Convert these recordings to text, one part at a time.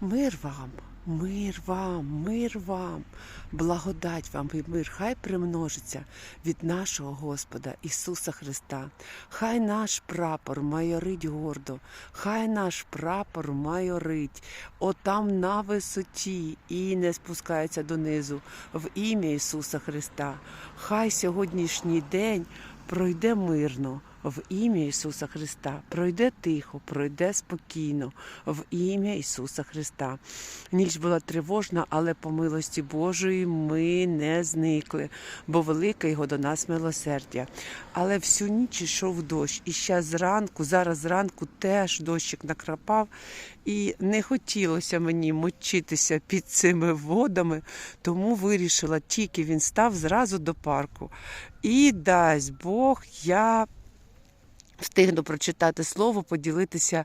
Мир вам, мир вам, мир вам, благодать вам і мир, хай примножиться від нашого Господа Ісуса Христа. Хай наш прапор майорить гордо, хай наш прапор майорить отам на висоті і не спускається донизу в ім'я Ісуса Христа. Хай сьогоднішній день пройде мирно. В ім'я Ісуса Христа пройде тихо, пройде спокійно, в ім'я Ісуса Христа. Ніч була тривожна, але по милості Божої ми не зникли, бо велике його до нас милосердя. Але всю ніч йшов дощ, і ще зранку, зараз зранку теж дощик накрапав, і не хотілося мені мочитися під цими водами, тому вирішила, тільки він став зразу до парку. І дасть Бог, я встигну прочитати слово, поділитися,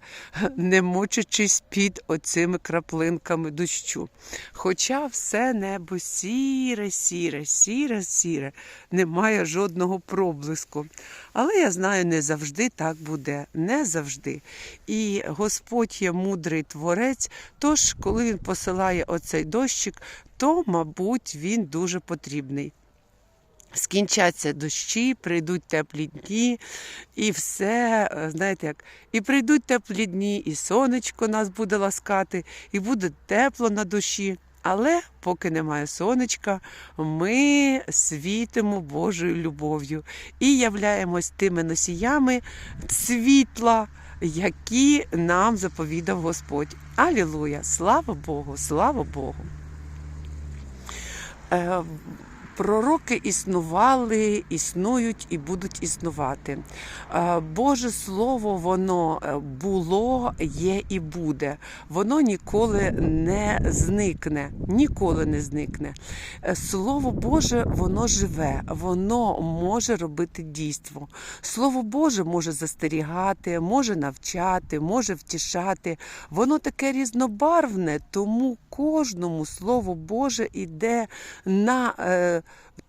не мучачись під оцими краплинками дощу. Хоча все небо сіре, сіре, сіре, сіре, немає жодного проблиску. Але я знаю, не завжди так буде, не завжди. І Господь є мудрий творець, тож, коли він посилає оцей дощик, то, мабуть, він дуже потрібний. Скінчаться дощі, прийдуть теплі дні, і все, е, знаєте як, і прийдуть теплі дні, і сонечко нас буде ласкати, і буде тепло на душі. Але поки немає сонечка, ми світимо Божою любов'ю і являємось тими носіями світла, які нам заповідав Господь. Алілуя! Слава Богу! Слава Богу! Пророки існували, існують і будуть існувати. Е, Боже Слово, воно е, було, є і буде. Воно ніколи не зникне, ніколи не зникне. Е, Слово Боже, воно живе, воно може робити дійство. Слово Боже може застерігати, може навчати, може втішати. Воно таке різнобарвне, тому кожному Слово Боже іде на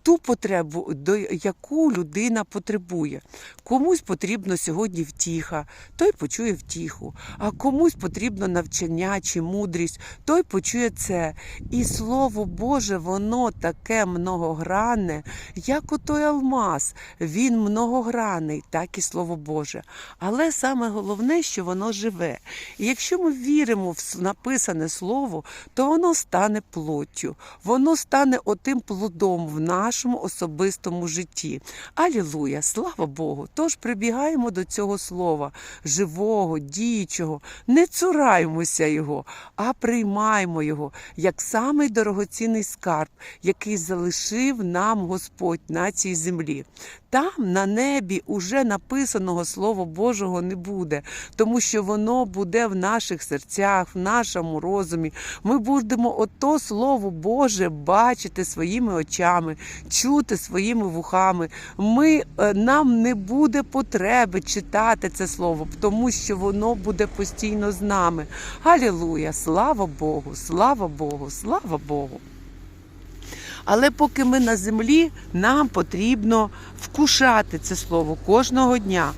ту потребу, до яку людина потребує. Комусь потрібно сьогодні втіха, той почує втіху, а комусь потрібно навчання чи мудрість, той почує це. І Слово Боже, воно таке многогранне, як отой алмаз. Він многогранний, так і Слово Боже. Але саме головне, що воно живе. І якщо ми віримо в написане слово, то воно стане плоттю, воно стане отим плодом в нашому особистому житті. Алілуя, слава Богу! Тож прибігаємо до цього слова, живого, діючого, не цураймося його, а приймаємо його як самий дорогоцінний скарб, який залишив нам Господь на цій землі. Там на небі уже написаного Слова Божого не буде, тому що воно буде в наших серцях, в нашому розумі. Ми будемо ото Слово Боже бачити своїми очами, чути своїми вухами. Ми, е, нам не буде потреби читати це слово, тому що воно буде постійно з нами. Алілуя! Слава Богу! Слава Богу! Слава Богу! Але поки ми на землі, нам потрібно вкушати це слово кожного дня,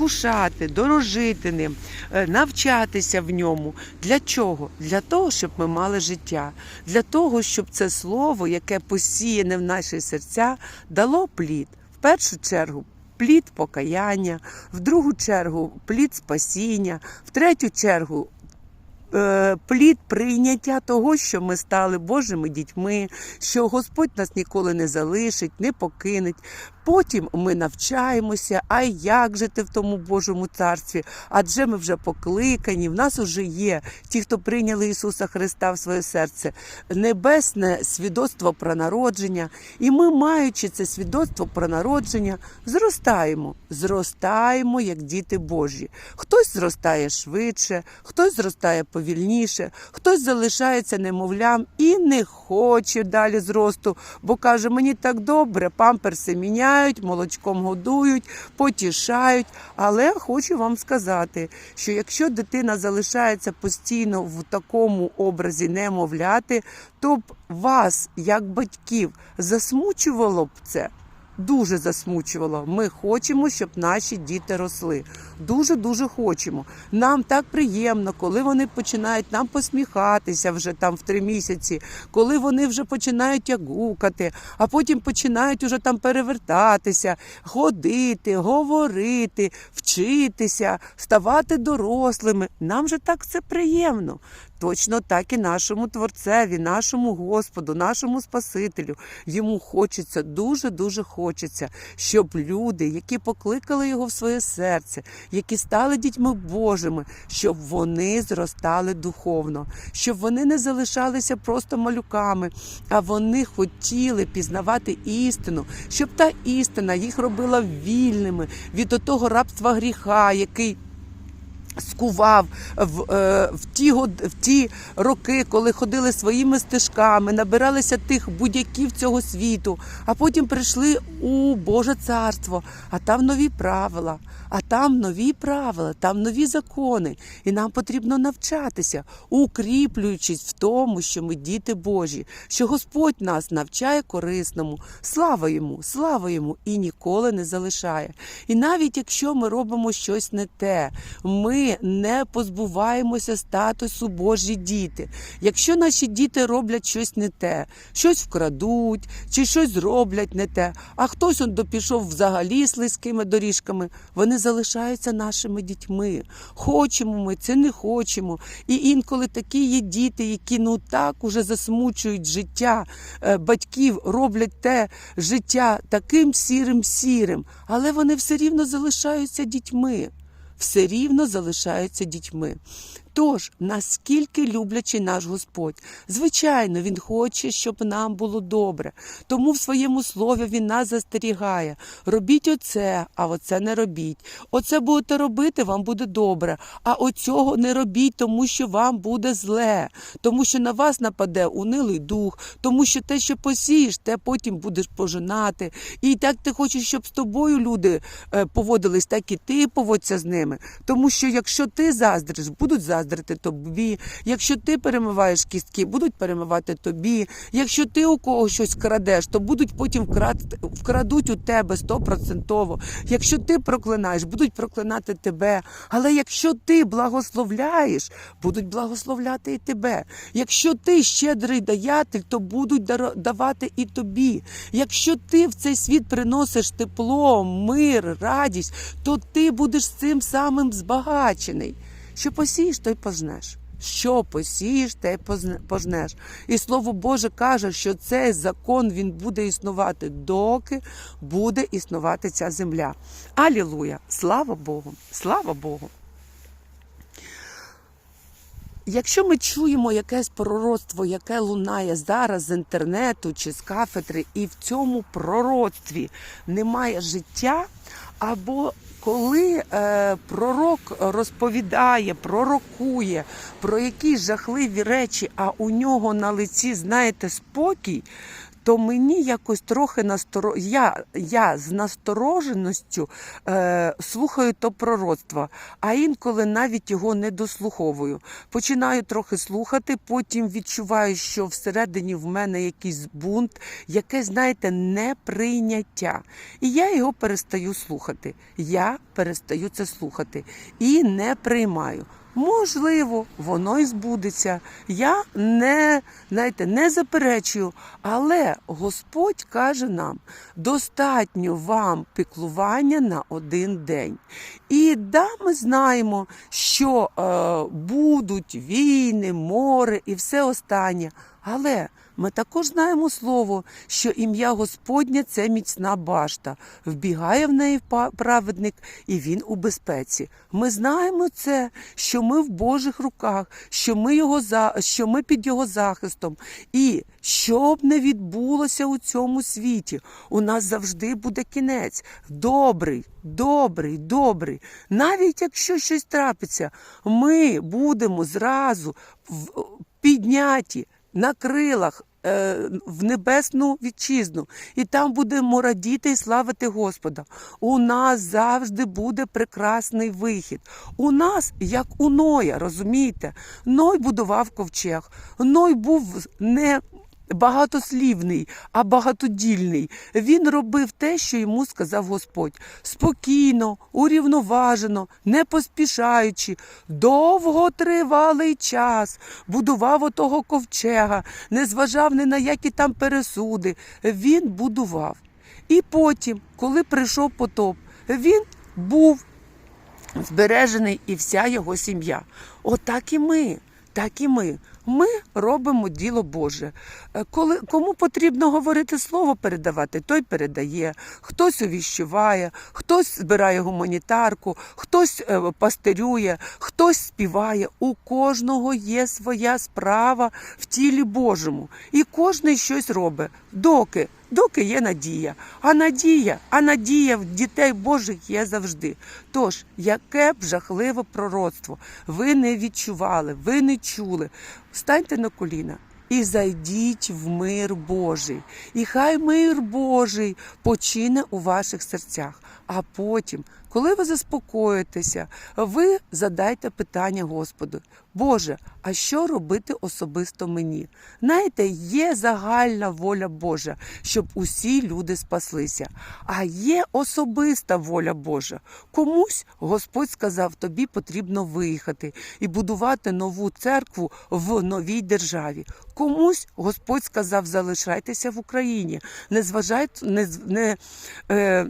вкушати, дорожити ним, е, навчатися в ньому. Для чого? Для того, щоб ми мали життя, для того, щоб це слово, яке посіяне в наші серця, дало плід. В першу чергу. Плід покаяння, в другу чергу плід спасіння, в третю чергу плід прийняття того, що ми стали Божими дітьми, що Господь нас ніколи не залишить, не покинеть. Потім ми навчаємося, а як жити в тому Божому царстві? Адже ми вже покликані, в нас вже є ті, хто прийняли Ісуса Христа в своє серце, небесне свідоцтво про народження. І ми, маючи це свідоцтво про народження, зростаємо, зростаємо як діти Божі. Хтось зростає швидше, хтось зростає повільніше, хтось залишається немовлям і не хоче далі зросту, бо каже, мені так добре, памперси міняють, молочком годують, потішають. Але хочу вам сказати, що якщо дитина залишається постійно в такому образі немовляти, то б вас, як батьків, засмучувало б це. Дуже засмучувало. Ми хочемо, щоб наші діти росли. Дуже дуже хочемо. Нам так приємно, коли вони починають нам посміхатися вже там в три місяці, коли вони вже починають як гукати, а потім починають уже там перевертатися, ходити, говорити, вчитися, ставати дорослими. Нам же так це приємно. Точно так і нашому Творцеві, нашому Господу, нашому Спасителю. Йому хочеться, дуже дуже хочеться, щоб люди, які покликали його в своє серце, які стали дітьми Божими, щоб вони зростали духовно, щоб вони не залишалися просто малюками, а вони хотіли пізнавати істину, щоб та істина їх робила вільними від того рабства гріха, який скував в, е, в, ті, в ті роки, коли ходили своїми стежками, набиралися тих будь-яків цього світу, а потім прийшли у Боже царство, а там нові правила, а там нові правила, там нові закони. І нам потрібно навчатися, укріплюючись в тому, що ми діти Божі, що Господь нас навчає корисному. Слава йому, слава йому і ніколи не залишає. І навіть якщо ми робимо щось не те, ми не позбуваємося статусу Божі діти. Якщо наші діти роблять щось не те, щось вкрадуть чи щось зроблять не те, а хтось он допішов взагалі слизькими доріжками, вони залишаються нашими дітьми. Хочемо ми це не хочемо. І інколи такі є діти, які ну так уже засмучують життя е, батьків, роблять те життя таким сірим сірим, але вони все рівно залишаються дітьми все рівно залишаються дітьми. Тож, наскільки люблячий наш Господь, звичайно, Він хоче, щоб нам було добре. Тому в своєму слові Він нас застерігає. Робіть оце, а оце не робіть. Оце будете робити, вам буде добре. А оцього не робіть, тому що вам буде зле, тому що на вас нападе унилий дух, тому що те, що посієш, те потім будеш пожинати. І так ти хочеш, щоб з тобою люди е, поводились, так і ти поводься з ними. Тому що якщо ти заздриш, будуть заздрити тобі. Якщо ти перемиваєш кістки, будуть перемивати тобі. Якщо ти у когось щось крадеш, то будуть потім вкрад- вкрадуть у тебе стопроцентово. Якщо ти проклинаєш, будуть проклинати тебе. Але якщо ти благословляєш, будуть благословляти і тебе. Якщо ти щедрий даятель, то будуть давати і тобі. Якщо ти в цей світ приносиш тепло, мир, радість, то ти будеш цим самим збагачений. Що посієш, то й пожнеш. Що посієш, те й пожнеш. І слово Боже каже, що цей закон він буде існувати, доки буде існувати ця земля. Алілуя! Слава Богу! Слава Богу! Якщо ми чуємо якесь пророцтво, яке лунає зараз з інтернету чи з кафедри, і в цьому пророцтві немає життя, або коли е, пророк розповідає, пророкує про якісь жахливі речі, а у нього на лиці, знаєте, спокій, то мені якось трохи насторо... я, я з настороженістю е, слухаю то пророцтво, а інколи навіть його не дослуховую. Починаю трохи слухати, потім відчуваю, що всередині в мене якийсь бунт, яке, знаєте, неприйняття. І я його перестаю слухати. Я перестаю це слухати і не приймаю. Можливо, воно і збудеться. Я не, знаєте, не заперечую, але Господь каже нам: достатньо вам піклування на один день. І да, ми знаємо, що е, будуть війни, море і все останнє. Але ми також знаємо слово, що ім'я Господнє це міцна башта. Вбігає в неї праведник, і він у безпеці. Ми знаємо це, що ми в Божих руках, що ми, його що ми під його захистом. І що б не відбулося у цьому світі, у нас завжди буде кінець. Добрий, добрий, добрий. Навіть якщо щось трапиться, ми будемо зразу підняті на крилах в небесну вітчизну, і там будемо радіти і славити Господа. У нас завжди буде прекрасний вихід. У нас, як у Ноя, розумієте? Ной будував ковчег. Ной був не багатослівний, а багатодільний. Він робив те, що йому сказав Господь. Спокійно, урівноважено, не поспішаючи, довготривалий час будував отого ковчега, не зважав ні на які там пересуди. Він будував. І потім, коли прийшов потоп, він був збережений і вся його сім'я. Отак і ми. Так і ми. Ми робимо діло Боже. Е, Коли кому потрібно говорити слово передавати, той передає. Хтось увіщуває, хтось збирає гуманітарку, хтось е, пастирює, хтось співає. У кожного є своя справа в тілі Божому, і кожний щось робить, доки. Доки є надія, а надія, а надія в дітей Божих є завжди. Тож, яке б жахливе пророцтво ви не відчували, ви не чули, встаньте на коліна і зайдіть в мир Божий. І хай мир Божий почине у ваших серцях. А потім, коли ви заспокоїтеся, ви задайте питання Господу: Боже, а що робити особисто мені? Знаєте, є загальна воля Божа, щоб усі люди спаслися. А є особиста воля Божа. Комусь Господь сказав, тобі потрібно виїхати і будувати нову церкву в новій державі. Комусь Господь сказав, залишайтеся в Україні, не зважайте, не, не е,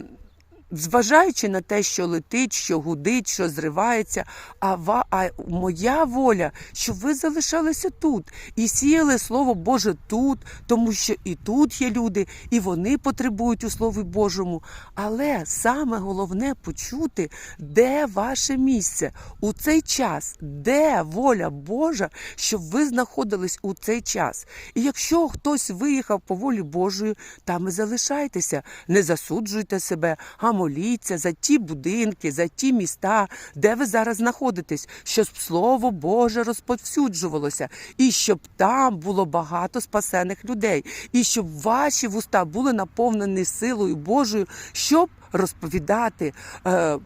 зважаючи на те, що летить, що гудить, що зривається, а, ва, а моя воля, щоб ви залишалися тут і сіяли Слово Боже тут, тому що і тут є люди, і вони потребують у Слові Божому. Але саме головне почути, де ваше місце у цей час, де воля Божа, щоб ви знаходились у цей час. І якщо хтось виїхав по волі Божої, там і залишайтеся, не засуджуйте себе, а моліться за ті будинки, за ті міста, де ви зараз знаходитесь, щоб Слово Боже розповсюджувалося, і щоб там було багато спасених людей, і щоб ваші вуста були наповнені силою Божою, щоб розповідати, е,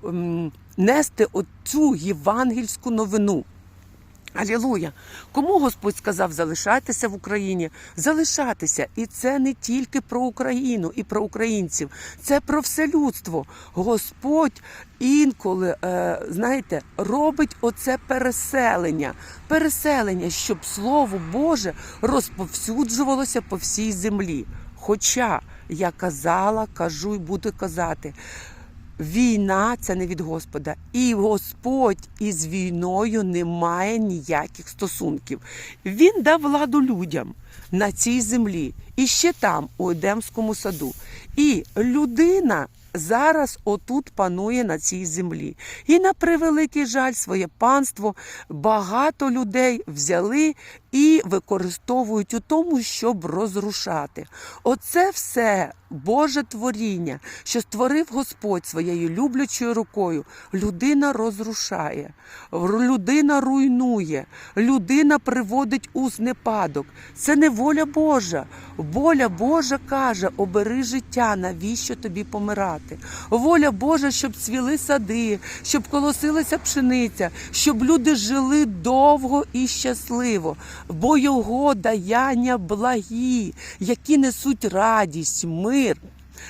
нести оцю євангельську новину. Алілуя! Кому Господь сказав залишатися в Україні? Залишатися. І це не тільки про Україну і про українців, це про все людство. Господь інколи, е, знаєте, робить оце переселення. Переселення, щоб Слово Боже розповсюджувалося по всій землі. Хоча я казала, кажу і буду казати. Війна це не від Господа, і Господь із війною не має ніяких стосунків. Він дав владу людям на цій землі і ще там, у Едемському саду. І людина зараз отут панує на цій землі. І на превеликий жаль, своє панство багато людей взяли і використовують у тому, щоб розрушати. Оце все Боже творіння, що створив Господь своєю люблячою рукою. Людина розрушає, людина руйнує, людина приводить у знепадок. Це не воля Божа. Воля Божа каже: обери життя, навіщо тобі помирати? Воля Божа, щоб цвіли сади, щоб колосилася пшениця, щоб люди жили довго і щасливо, бо його даяння благі, які несуть радість, мир,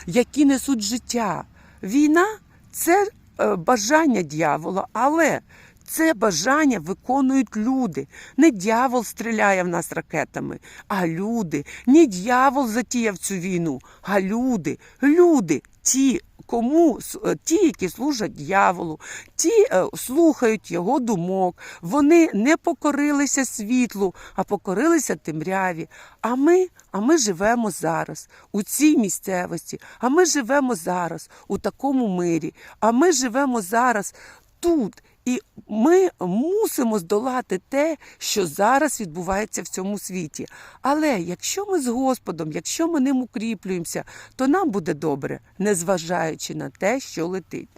які несуть життя. Війна це е, бажання дьявола, але це бажання виконують люди. Не дьявол стріляє в нас ракетами, а люди. Не дьявол затіяв цю війну, а люди. Люди, ті, кому е, ті, які служать дьяволу, ті е, слухають його думок. Вони не покорилися світлу, а покорилися темряві. А ми, а ми живемо зараз у цій місцевості. А ми живемо зараз у такому мирі. А ми живемо зараз тут. І ми мусимо здолати те, що зараз відбувається в цьому світі. Але якщо ми з Господом, якщо ми ним укріплюємося, то нам буде добре, незважаючи на те, що летить.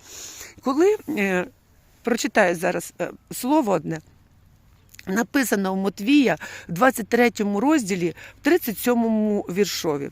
Коли е, прочитаю зараз е, слово одне, Написано в Матвія в 23 розділі, в 37 віршові.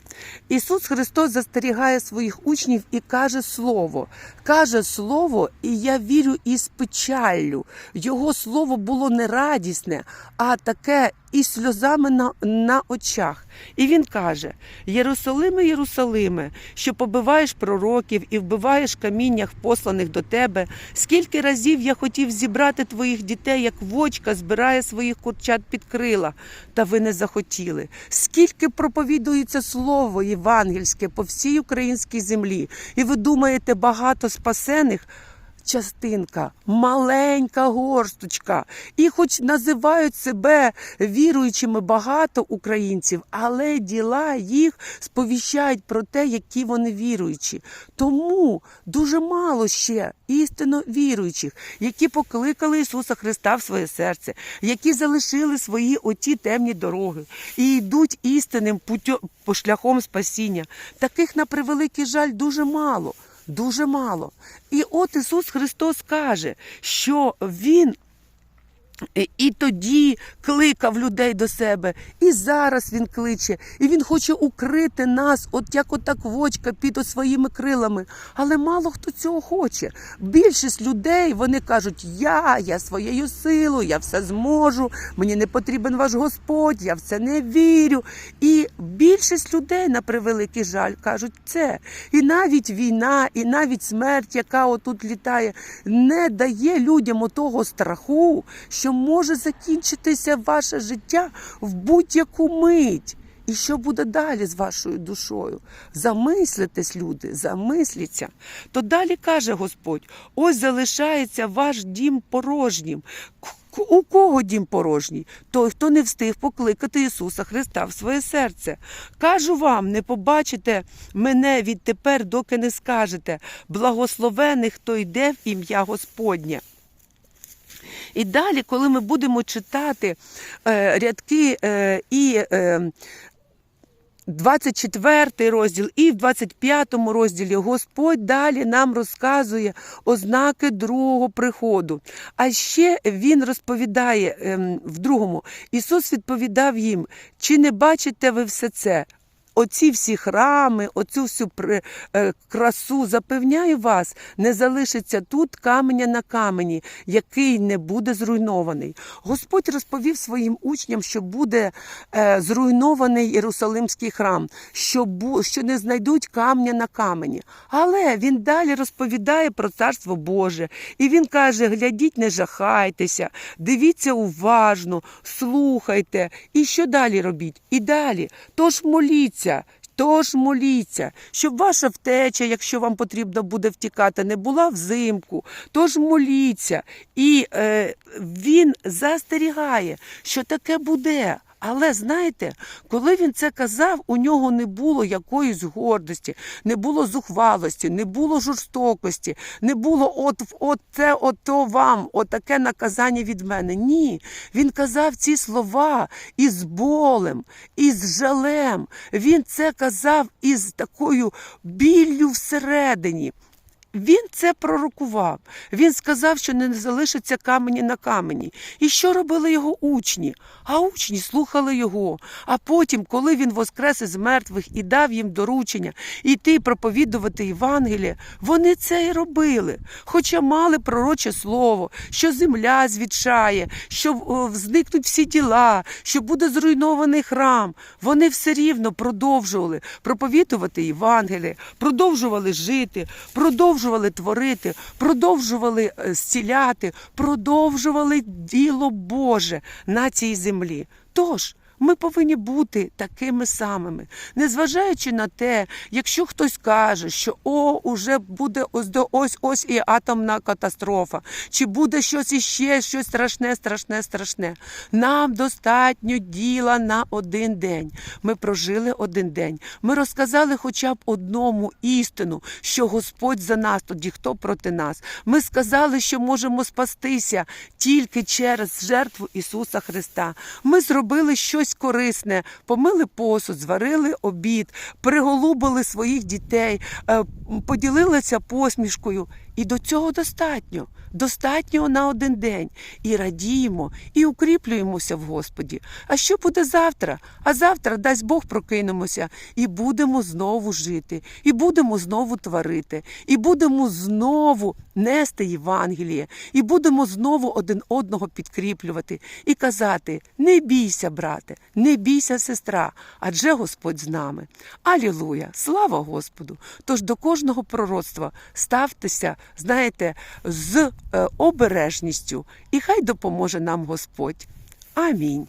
Ісус Христос застерігає своїх учнів і каже слово. Каже слово, і я вірю із печаллю. Його слово було не радісне, а таке із сльозами на, на очах. І він каже: Єрусалиме, Єрусалиме, що побиваєш пророків і вбиваєш каміннях, посланих до тебе. Скільки разів я хотів зібрати твоїх дітей, як вочка збирає своїх курчат під крила, та ви не захотіли. Скільки проповідується слово євангельське по всій українській землі, і ви думаєте, багато спасених. Частинка, маленька горсточка, і хоч називають себе віруючими багато українців, але діла їх сповіщають про те, які вони віруючі. Тому дуже мало ще істинно віруючих, які покликали Ісуса Христа в своє серце, які залишили свої оті темні дороги і йдуть істинним по шляхом спасіння. Таких, на превеликий жаль, дуже мало. Дуже мало. І от Ісус Христос каже, що Він і тоді кликав людей до себе, і зараз він кличе, і він хоче укрити нас, от як отак вочка під своїми крилами. Але мало хто цього хоче. Більшість людей вони кажуть: Я, я своєю силою, я все зможу, мені не потрібен ваш Господь, я в це не вірю. І більшість людей, на превеликий жаль, кажуть це. І навіть війна, і навіть смерть, яка отут літає, не дає людям отого страху, що може закінчитися ваше життя в будь-яку мить. І що буде далі з вашою душою? Замислитесь, люди, замисліться. То далі каже Господь: ось залишається ваш дім порожнім. У кого дім порожній? Той, хто не встиг покликати Ісуса Христа в своє серце. Кажу вам, не побачите мене відтепер, доки не скажете. Благословений, хто йде в ім'я Господнє. І далі, коли ми будемо читати е, рядки е, і е, 24 розділ і в 25 розділі Господь далі нам розказує ознаки другого приходу. А ще він розповідає ем, в другому: Ісус відповідав їм: чи не бачите ви все це? Оці всі храми, оцю всю е, красу, запевняю вас, не залишиться тут каменя на камені, який не буде зруйнований. Господь розповів своїм учням, що буде е, зруйнований Єрусалимський храм, що, що не знайдуть камня на камені. Але він далі розповідає про царство Боже. І він каже: глядіть, не жахайтеся, дивіться уважно, слухайте. І що далі робіть? І далі. Тож моліться. Тож моліться, щоб ваша втеча, якщо вам потрібно буде втікати, не була взимку. Тож моліться. І е, він застерігає, що таке буде. Але знаєте, коли він це казав, у нього не було якоїсь гордості, не було зухвалості, не було жорстокості, не було от, от це, ото вам, отаке наказання від мене. Ні. Він казав ці слова із болем, із жалем. Він це казав із такою біллю всередині. Він це пророкував. Він сказав, що не залишиться камені на камені. І що робили його учні? А учні слухали його. А потім, коли він воскрес із мертвих і дав їм доручення йти проповідувати Євангеліє, вони це і робили. Хоча мали пророче слово, що земля звідчає, що зникнуть всі діла, що буде зруйнований храм. Вони все рівно продовжували проповідувати Євангеліє, продовжували жити, продовжували творити, продовжували е, зціляти, продовжували діло Боже на цій землі. Тож. Ми повинні бути такими самими, незважаючи на те, якщо хтось каже, що о, уже буде ось до ось ось і атомна катастрофа, чи буде щось іще, щось страшне, страшне, страшне. Нам достатньо діла на один день. Ми прожили один день. Ми розказали хоча б одному істину, що Господь за нас, тоді хто проти нас. Ми сказали, що можемо спастися тільки через жертву Ісуса Христа. Ми зробили щось щось корисне, помили посуд, зварили обід, приголубили своїх дітей, е, поділилися посмішкою. І до цього достатньо. Достатньо на один день. І радіємо, і укріплюємося в Господі. А що буде завтра? А завтра, дасть Бог, прокинемося і будемо знову жити, і будемо знову творити, і будемо знову нести Євангеліє, і будемо знову один одного підкріплювати і казати: не бійся, брате, не бійся, сестра, адже Господь з нами. Алілуя! Слава Господу! Тож до кожного пророцтва ставтеся, знаєте, з е, обережністю, і хай допоможе нам Господь. Амінь.